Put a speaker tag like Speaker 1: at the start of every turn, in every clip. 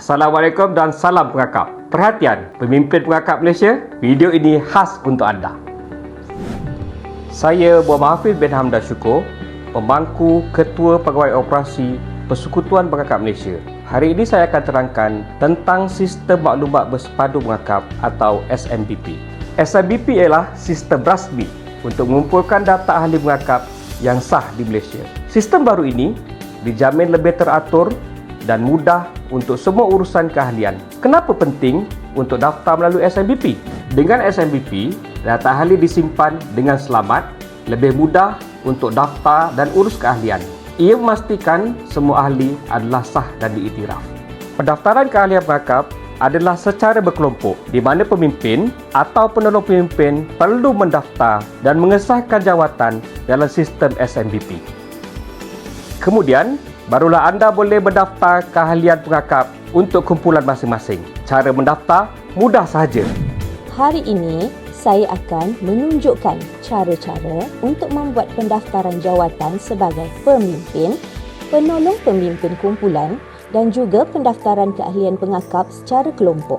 Speaker 1: Assalamualaikum dan salam pengakap. Perhatian, pemimpin pengakap Malaysia, video ini khas untuk anda. Saya Muhammad Hafiz bin Hamdan Syukur, pemangku Ketua Pegawai Operasi Persekutuan Pengakap Malaysia. Hari ini saya akan terangkan tentang Sistem Maklumat Bersepadu Pengakap atau SMBP. SMBP ialah sistem rasmi untuk mengumpulkan data ahli pengakap yang sah di Malaysia. Sistem baru ini dijamin lebih teratur dan mudah untuk semua urusan keahlian. Kenapa penting untuk daftar melalui SMBP? Dengan SMBP, data ahli disimpan dengan selamat, lebih mudah untuk daftar dan urus keahlian. Ia memastikan semua ahli adalah sah dan diiktiraf. Pendaftaran keahlian pengakap adalah secara berkelompok di mana pemimpin atau penolong pemimpin perlu mendaftar dan mengesahkan jawatan dalam sistem SMBP. Kemudian, barulah anda boleh mendaftar keahlian pengakap untuk kumpulan masing-masing. Cara mendaftar mudah sahaja.
Speaker 2: Hari ini, saya akan menunjukkan cara-cara untuk membuat pendaftaran jawatan sebagai pemimpin, penolong pemimpin kumpulan dan juga pendaftaran keahlian pengakap secara kelompok.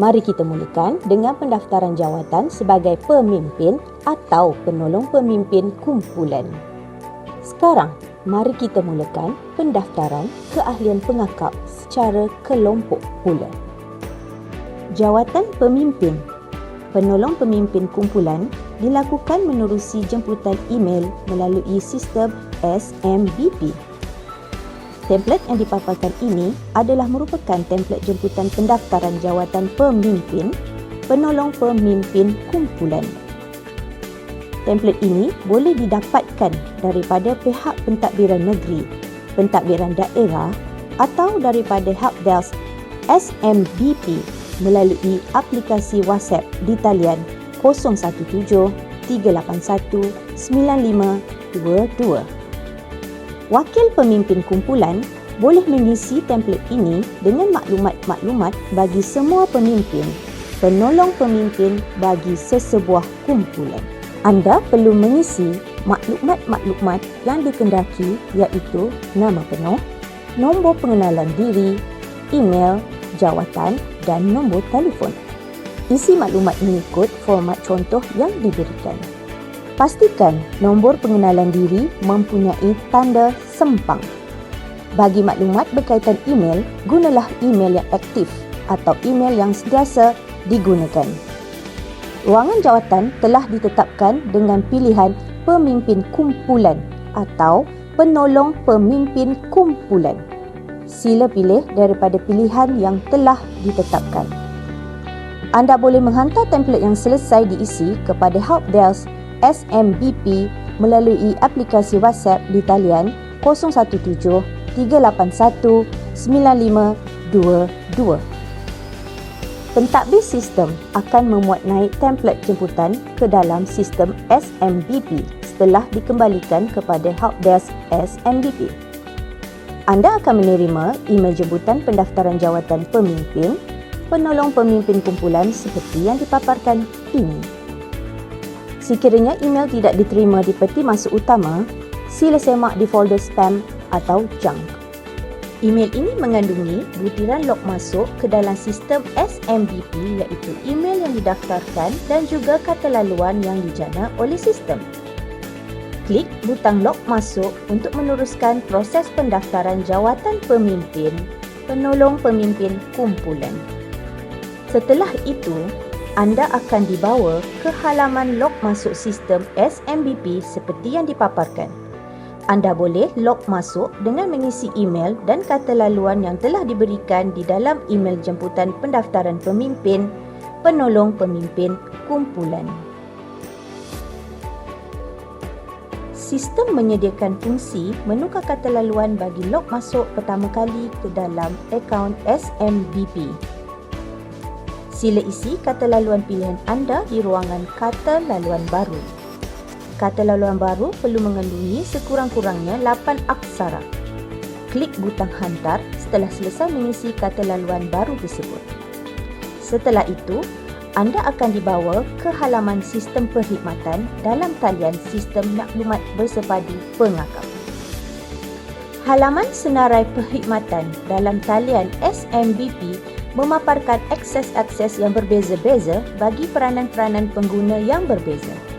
Speaker 2: Mari kita mulakan dengan pendaftaran jawatan sebagai pemimpin atau penolong pemimpin kumpulan. Sekarang, mari kita mulakan pendaftaran keahlian pengakap secara kelompok pula. Jawatan pemimpin Penolong pemimpin kumpulan dilakukan menerusi jemputan email melalui sistem SMBP. Template yang dipaparkan ini adalah merupakan template jemputan pendaftaran jawatan pemimpin, penolong pemimpin kumpulan. Template ini boleh didapatkan daripada pihak pentadbiran negeri, pentadbiran daerah atau daripada helpdesk SMBP melalui aplikasi WhatsApp di talian 017 381 9522. Wakil pemimpin kumpulan boleh mengisi template ini dengan maklumat-maklumat bagi semua pemimpin, penolong pemimpin bagi sesebuah kumpulan anda perlu mengisi maklumat-maklumat yang dikendaki iaitu nama penuh, nombor pengenalan diri, email, jawatan dan nombor telefon. Isi maklumat mengikut format contoh yang diberikan. Pastikan nombor pengenalan diri mempunyai tanda sempang. Bagi maklumat berkaitan email, gunalah email yang aktif atau email yang sentiasa digunakan. Ruangan jawatan telah ditetapkan dengan pilihan pemimpin kumpulan atau penolong pemimpin kumpulan. Sila pilih daripada pilihan yang telah ditetapkan. Anda boleh menghantar template yang selesai diisi kepada Helpdesk SMBP melalui aplikasi WhatsApp di talian 017 381 9522. Pentadbir sistem akan memuat naik template jemputan ke dalam sistem SMBP setelah dikembalikan kepada helpdesk SMBP. Anda akan menerima email jemputan pendaftaran jawatan pemimpin, penolong pemimpin kumpulan seperti yang dipaparkan ini. Sekiranya email tidak diterima di peti masuk utama, sila semak di folder spam atau junk. Email ini mengandungi butiran log masuk ke dalam sistem SMBP iaitu email yang didaftarkan dan juga kata laluan yang dijana oleh sistem. Klik butang log masuk untuk meneruskan proses pendaftaran jawatan pemimpin, penolong pemimpin kumpulan. Setelah itu, anda akan dibawa ke halaman log masuk sistem SMBP seperti yang dipaparkan. Anda boleh log masuk dengan mengisi email dan kata laluan yang telah diberikan di dalam email jemputan pendaftaran pemimpin, penolong pemimpin kumpulan. Sistem menyediakan fungsi menukar kata laluan bagi log masuk pertama kali ke dalam akaun SMBP. Sila isi kata laluan pilihan anda di ruangan kata laluan baru kata laluan baru perlu mengandungi sekurang-kurangnya 8 aksara. Klik butang hantar setelah selesai mengisi kata laluan baru tersebut. Setelah itu, anda akan dibawa ke halaman sistem perkhidmatan dalam talian sistem maklumat bersepadu pengakap. Halaman senarai perkhidmatan dalam talian SMBP memaparkan akses-akses yang berbeza-beza bagi peranan-peranan pengguna yang berbeza.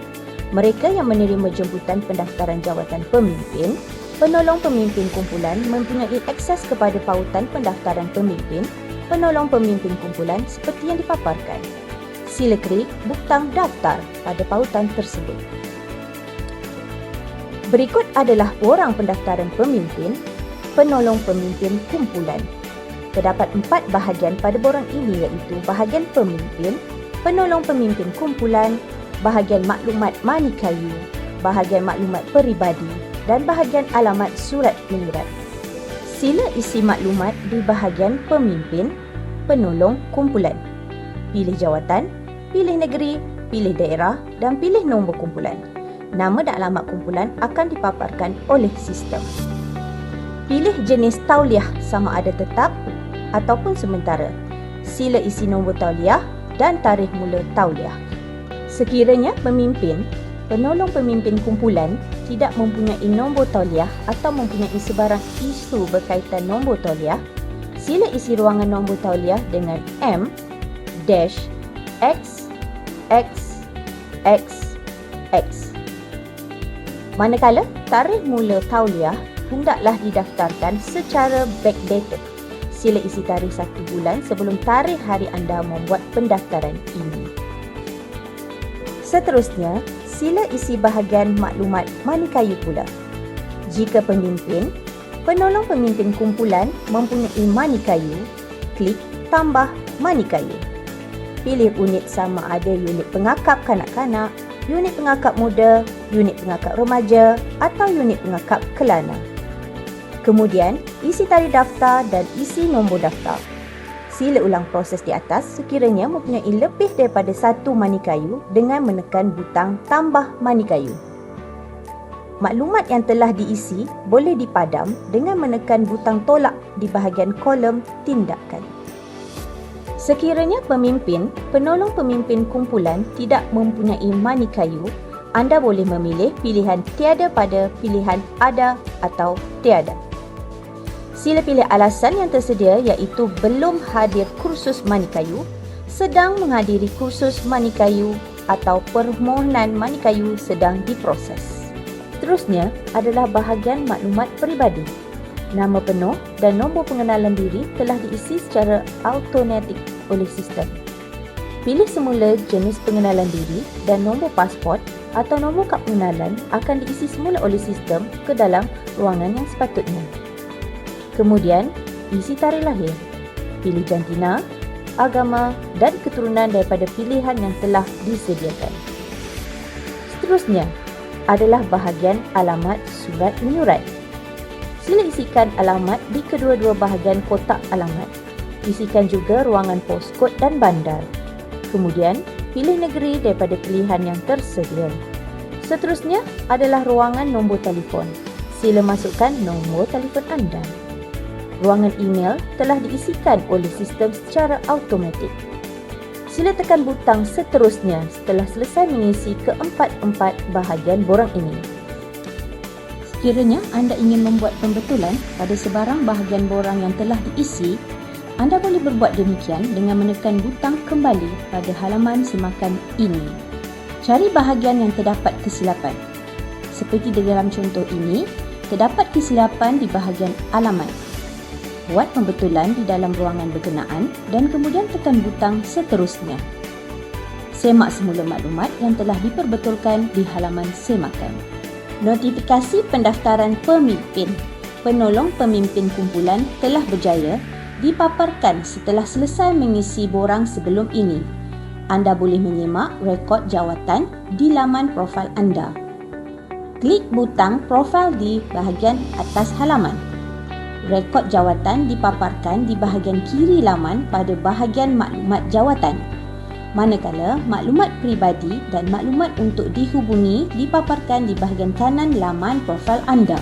Speaker 2: Mereka yang menerima jemputan pendaftaran jawatan pemimpin, penolong pemimpin kumpulan mempunyai akses kepada pautan pendaftaran pemimpin, penolong pemimpin kumpulan seperti yang dipaparkan. Sila klik butang daftar pada pautan tersebut. Berikut adalah borang pendaftaran pemimpin, penolong pemimpin kumpulan. Terdapat empat bahagian pada borang ini iaitu bahagian pemimpin, penolong pemimpin kumpulan, bahagian maklumat mani kayu, bahagian maklumat peribadi dan bahagian alamat surat menyurat. Sila isi maklumat di bahagian pemimpin, penolong kumpulan. Pilih jawatan, pilih negeri, pilih daerah dan pilih nombor kumpulan nama dan alamat kumpulan akan dipaparkan oleh sistem. Pilih jenis tauliah sama ada tetap ataupun sementara. Sila isi nombor tauliah dan tarikh mula tauliah. Sekiranya pemimpin, penolong pemimpin kumpulan tidak mempunyai nombor tauliah atau mempunyai sebarang isu berkaitan nombor tauliah, sila isi ruangan nombor tauliah dengan M dash X X X X. Manakala tarikh mula tauliah hendaklah didaftarkan secara backdated. Sila isi tarikh satu bulan sebelum tarikh hari anda membuat pendaftaran ini. Seterusnya, sila isi bahagian maklumat mani kayu pula. Jika pemimpin, penolong pemimpin kumpulan mempunyai mani kayu, klik tambah mani kayu. Pilih unit sama ada unit pengakap kanak-kanak, unit pengakap muda, unit pengakap remaja atau unit pengakap kelana. Kemudian, isi tarikh daftar dan isi nombor daftar. Sila ulang proses di atas sekiranya mempunyai lebih daripada satu mani kayu dengan menekan butang tambah mani kayu. Maklumat yang telah diisi boleh dipadam dengan menekan butang tolak di bahagian kolom tindakan. Sekiranya pemimpin, penolong pemimpin kumpulan tidak mempunyai mani kayu, anda boleh memilih pilihan tiada pada pilihan ada atau tiada. Sila pilih alasan yang tersedia iaitu belum hadir kursus mani kayu, sedang menghadiri kursus mani kayu atau permohonan mani kayu sedang diproses. Seterusnya adalah bahagian maklumat peribadi nama penuh dan nombor pengenalan diri telah diisi secara automatik oleh sistem. Pilih semula jenis pengenalan diri dan nombor pasport atau nombor kad pengenalan akan diisi semula oleh sistem ke dalam ruangan yang sepatutnya. Kemudian, isi tarikh lahir. Pilih jantina, agama dan keturunan daripada pilihan yang telah disediakan. Seterusnya adalah bahagian alamat surat menyurat sila isikan alamat di kedua-dua bahagian kotak alamat. Isikan juga ruangan poskod dan bandar. Kemudian, pilih negeri daripada pilihan yang tersedia. Seterusnya adalah ruangan nombor telefon. Sila masukkan nombor telefon anda. Ruangan email telah diisikan oleh sistem secara automatik. Sila tekan butang seterusnya setelah selesai mengisi keempat-empat bahagian borang ini. Sekiranya anda ingin membuat pembetulan pada sebarang bahagian borang yang telah diisi, anda boleh berbuat demikian dengan menekan butang kembali pada halaman semakan ini. Cari bahagian yang terdapat kesilapan. Seperti di dalam contoh ini, terdapat kesilapan di bahagian alamat. Buat pembetulan di dalam ruangan berkenaan dan kemudian tekan butang seterusnya. Semak semula maklumat yang telah diperbetulkan di halaman semakan. Notifikasi pendaftaran pemimpin penolong pemimpin kumpulan telah berjaya dipaparkan setelah selesai mengisi borang sebelum ini. Anda boleh menyemak rekod jawatan di laman profil anda. Klik butang profil di bahagian atas halaman. Rekod jawatan dipaparkan di bahagian kiri laman pada bahagian maklumat jawatan manakala maklumat peribadi dan maklumat untuk dihubungi dipaparkan di bahagian kanan laman profil anda.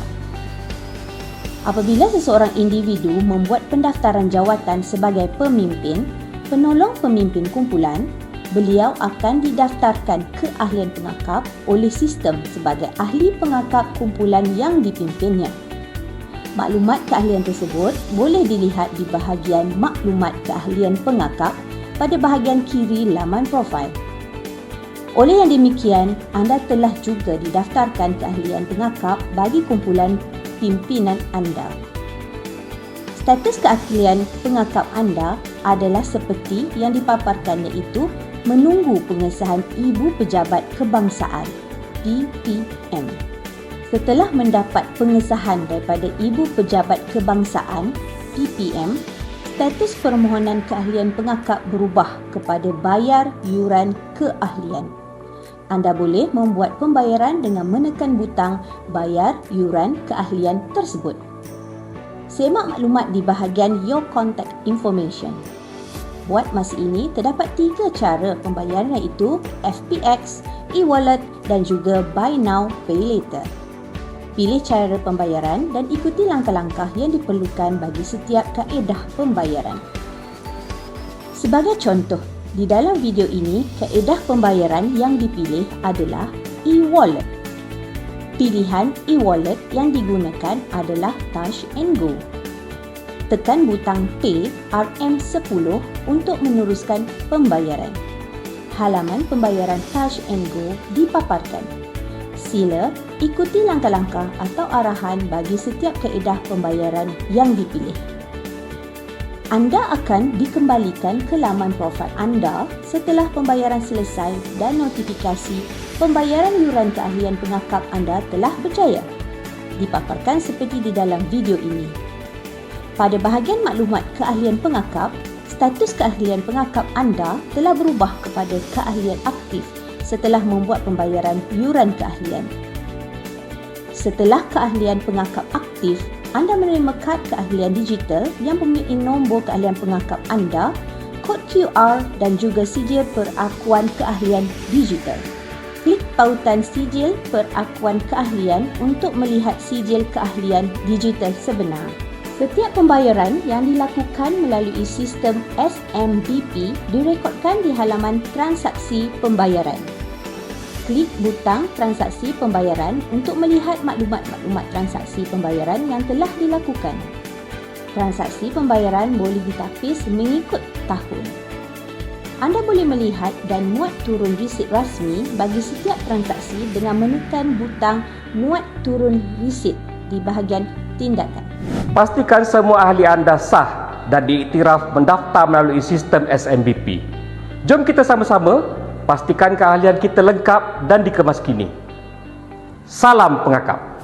Speaker 2: Apabila seseorang individu membuat pendaftaran jawatan sebagai pemimpin, penolong pemimpin kumpulan, beliau akan didaftarkan keahlian pengakap oleh sistem sebagai ahli pengakap kumpulan yang dipimpinnya. Maklumat keahlian tersebut boleh dilihat di bahagian maklumat keahlian pengakap pada bahagian kiri laman profil. Oleh yang demikian, anda telah juga didaftarkan keahlian pengakap bagi kumpulan pimpinan anda. Status keahlian pengakap anda adalah seperti yang dipaparkan iaitu menunggu pengesahan Ibu Pejabat Kebangsaan DPM. Setelah mendapat pengesahan daripada Ibu Pejabat Kebangsaan DPM, status permohonan keahlian pengakap berubah kepada bayar yuran keahlian. Anda boleh membuat pembayaran dengan menekan butang bayar yuran keahlian tersebut. Semak maklumat di bahagian Your Contact Information. Buat masa ini, terdapat tiga cara pembayaran iaitu FPX, e-wallet dan juga Buy Now, Pay Later. Pilih cara pembayaran dan ikuti langkah-langkah yang diperlukan bagi setiap kaedah pembayaran. Sebagai contoh, di dalam video ini, kaedah pembayaran yang dipilih adalah e-wallet. Pilihan e-wallet yang digunakan adalah Touch and Go. Tekan butang Pay RM10 untuk meneruskan pembayaran. Halaman pembayaran Touch and Go dipaparkan. Sila ikuti langkah-langkah atau arahan bagi setiap kaedah pembayaran yang dipilih. Anda akan dikembalikan ke laman profil anda setelah pembayaran selesai dan notifikasi pembayaran yuran keahlian pengakap anda telah berjaya. Dipaparkan seperti di dalam video ini. Pada bahagian maklumat keahlian pengakap, status keahlian pengakap anda telah berubah kepada keahlian aktif setelah membuat pembayaran yuran keahlian. Setelah keahlian pengakap aktif, anda menerima kad keahlian digital yang mempunyai nombor keahlian pengakap anda, kod QR dan juga sijil perakuan keahlian digital. Klik pautan sijil perakuan keahlian untuk melihat sijil keahlian digital sebenar. Setiap pembayaran yang dilakukan melalui sistem SMBP direkodkan di halaman transaksi pembayaran klik butang transaksi pembayaran untuk melihat maklumat-maklumat transaksi pembayaran yang telah dilakukan. Transaksi pembayaran boleh ditapis mengikut tahun. Anda boleh melihat dan muat turun resit rasmi bagi setiap transaksi dengan menekan butang muat turun resit di bahagian tindakan.
Speaker 1: Pastikan semua ahli anda sah dan diiktiraf mendaftar melalui sistem SMBP. Jom kita sama-sama pastikan keahlian kita lengkap dan dikemas kini. Salam pengakap.